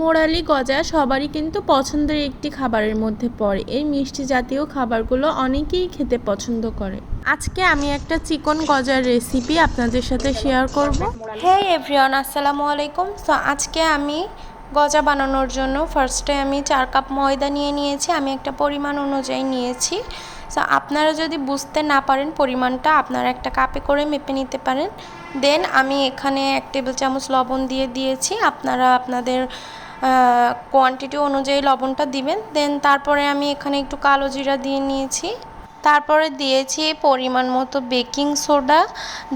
Morally গজা সবারই কিন্তু পছন্দের একটি খাবারের মধ্যে পড়ে। এই মিষ্টি জাতীয় খাবারগুলো অনেকেই খেতে পছন্দ করে। আজকে আমি একটা চিকন গজার রেসিপি আপনাদের সাথে শেয়ার করব। হে এভরিওয়ান আসসালামু আলাইকুম। সো আজকে আমি গজা বানানোর জন্য ফার্স্টে আমি চার কাপ ময়দা নিয়ে নিয়েছি, আমি একটা পরিমাণ অনুযায়ী নিয়েছি। সো আপনারা যদি বুঝতে না পারেন পরিমাণটা, আপনারা একটা কাপে করে মেপে নিতে পারেন। দেন আমি এখানে এক টেবিল চামচ লবণ দিয়ে দিয়েছি। আপনারা আপনাদের কোয়ান্টিটি অনুযায়ী লবণটা দিবেন দেন তারপরে আমি এখানে একটু কালো জিরা দিয়ে নিয়েছি। তারপরে দিয়েছি পরিমাণ মতো বেকিং সোডা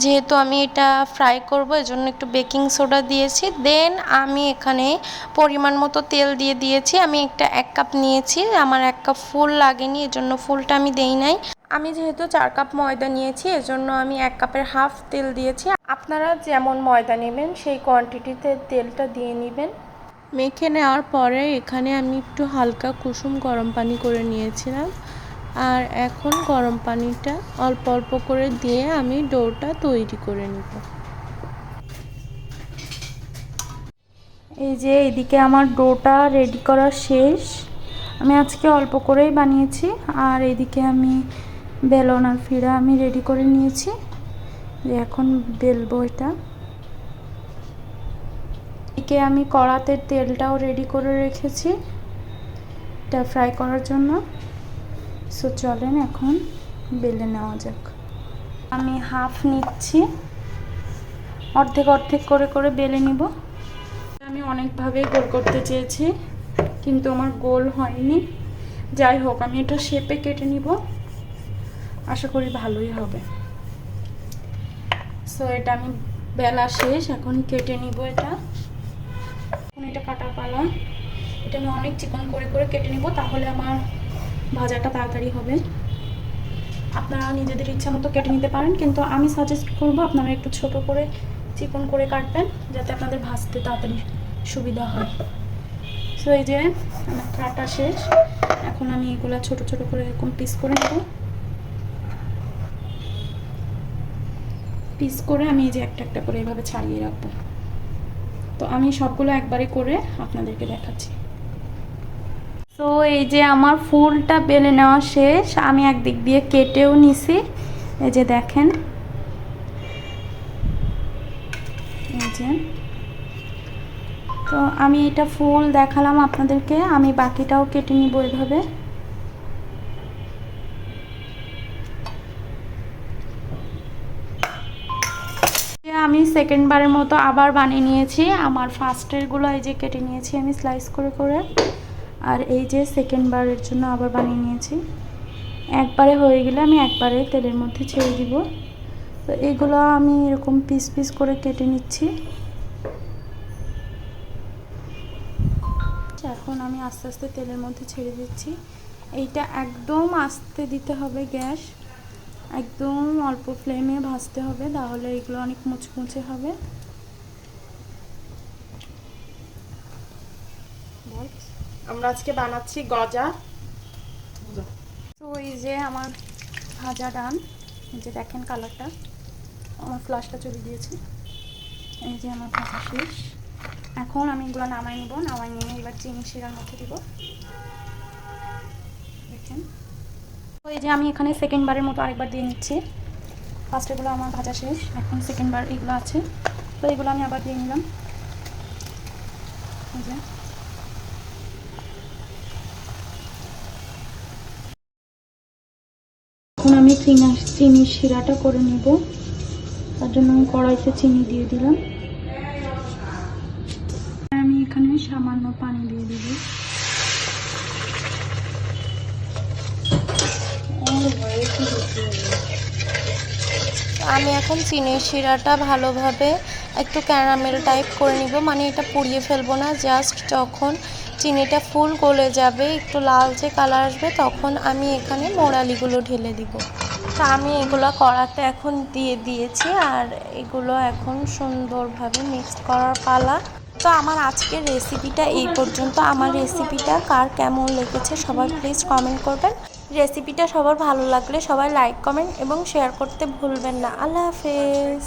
যেহেতু আমি এটা ফ্রাই করব, এজন্য একটু বেকিং সোডা দিয়েছি। দেন আমি এখানে পরিমাণ মতো তেল দিয়ে দিয়েছি। আমি একটা এক কাপ নিয়েছি, আমার এক কাপ ফুল লাগেনি, এজন্য ফুলটা আমি দেই নাই। আমি যেহেতু চার কাপ ময়দা নিয়েছি, এজন্য আমি এক কাপের হাফ তেল দিয়েছি। আপনারা যেমন ময়দা নেবেন, সেই কোয়ান্টিটিতে তেলটা দিয়ে নেবেন। মেখে নেওয়ার পরে এখানে আমি একটু হালকা কুসুম গরম পানি করে নিয়েছিলাম। আর এখন গরম পানিটা অল্প অল্প করে দিয়ে আমি ডোটা তৈরি করে নিব। এই যে এদিকে আমার ডোটা রেডি করা শেষ। আমি আজকে অল্প করেই বানিয়েছি। আর এদিকে আমি বেলন আর ফিরা আমি রেডি করে নিয়েছি। যে এখন বেলবো এটা। এদিকে আমি কড়াতে তেলটাও রেডি করে রেখেছি। এটা ফ্রাই করার জন্য। সো চলেন এখন বেলে নেওয়া যাক। আমি হাফ নিচ্ছি। অর্ধেক অর্ধেক করে করে বেলে নিব। আমি অনেকভাবে গোল করতে চেয়েছি, কিন্তু আমার গোল হয়নি। যাই হোক, আমি এটা শেপে কেটে নিব। আশা করি ভালোই হবে। সো এটা আমি বেলা শেষ, এখন কেটে নিব এটা। এটা কাটা পালা এটা আমি অনেক চিকন করে করে কেটে নিব, তাহলে আমার ভাজাটা তাড়াতাড়ি হবে। আপনারা নিজেদের ইচ্ছা মতো কেটে নিতে পারেন, কিন্তু আমি সাজেস্ট করব আপনারা একটু ছোট করে চিকন করে কাটবেন, যাতে আপনাদের ভাজতে তাড়াতাড়ি সুবিধা হয়। সো এই যে আমার কাটা শেষ। এখন আমি এগুলো ছোট ছোট করে এরকম পিস করে নেব। পিস করে আমি এই যে একটা একটা করে এভাবে ছাড়িয়ে রাখব। তো আমি সবগুলো একবারে করে আপনাদেরকে দেখাচ্ছি। তো এই যে আমার ফুলটা বেলে নেওয়া শেষ, আমি একদিক দিয়ে কেটেও নিছি। এই যে দেখেন। এই যে। তো আমি এটা ফুল দেখালাম আপনাদেরকে, আমি বাকিটাও কেটে নিব এভাবে। আমি সেকেন্ড বারের মতো আবার বানিয়ে নিয়েছি। আমার ফার্স্টেরগুলো এই যে কেটে নিয়েছি আমি স্লাইস করে করে। আর এই যে সেকেন্ড বারের জন্য আবার বানিয়ে নিয়েছি। একবারে হয়ে গেলে আমি একবারে তেলের মধ্যে ছেড়ে দিব। তো এগুলো আমি এরকম পিস পিস করে কেটে নিচ্ছি। এখন আমি আস্তে আস্তে তেলের মধ্যে ছেড়ে দিচ্ছি। এইটা একদম আস্তে দিতে হবে গ্যাস। একদম অল্প ফ্লেমে ভাজতে হবে, তাহলে এগুলো অনেক মুচমুচে হবে। আমরা আজকে বানাচ্ছি গজা। তো এই যে আমার ভাজা ডান, এই যে দেখেন কালারটা, আমার ফ্লাশটা চলে দিয়েছে এই যে আমার ভাজা শেষ। এখন আমি এগুলো নামাই নিব নামাই নিয়ে এবার চিনি শিরার মধ্যে দিব। দেখেন। তো এই যে আমি এখানে সেকেন্ড বারের মতো আরেকবার দিয়ে নিচ্ছি। ফার্স্ট এগুলো আমার ভাজা শেষ, এখন সেকেন্ড বার এগুলো আছে। তো এগুলো আমি আবার দিয়ে নিলাম। এখন আমি চিনি চিনি শিরাটা করে নেব। তার জন্য আমি কড়াইতে চিনি দিয়ে দিলাম। আমি এখানে সামান্য পানি দিয়ে দিব। আমি এখন চিনির শিরাটা ভালোভাবে একটু ক্যারামেল টাইপ করে নিব। মানে এটা পুড়িয়ে ফেলব না, জাস্ট যখন চিনিটা ফুল গলে যাবে, একটু লালচে কালার আসবে, তখন আমি এখানে মোড়ালিগুলো ঢেলে দিব। তো আমি এগুলো কড়াতে এখন দিয়ে দিয়েছি আর এগুলো এখন সুন্দরভাবে মিক্সড করার পালা। তো আমার আজকের রেসিপিটা এই পর্যন্ত। আমার রেসিপিটা কার কেমন লেগেছে সবাই প্লিজ কমেন্ট করবেন। রেসিপিটা সবার ভালো লাগলে সবাই লাইক কমেন্ট এবং শেয়ার করতে ভুলবেন না। আল্লাহ হাফেজ।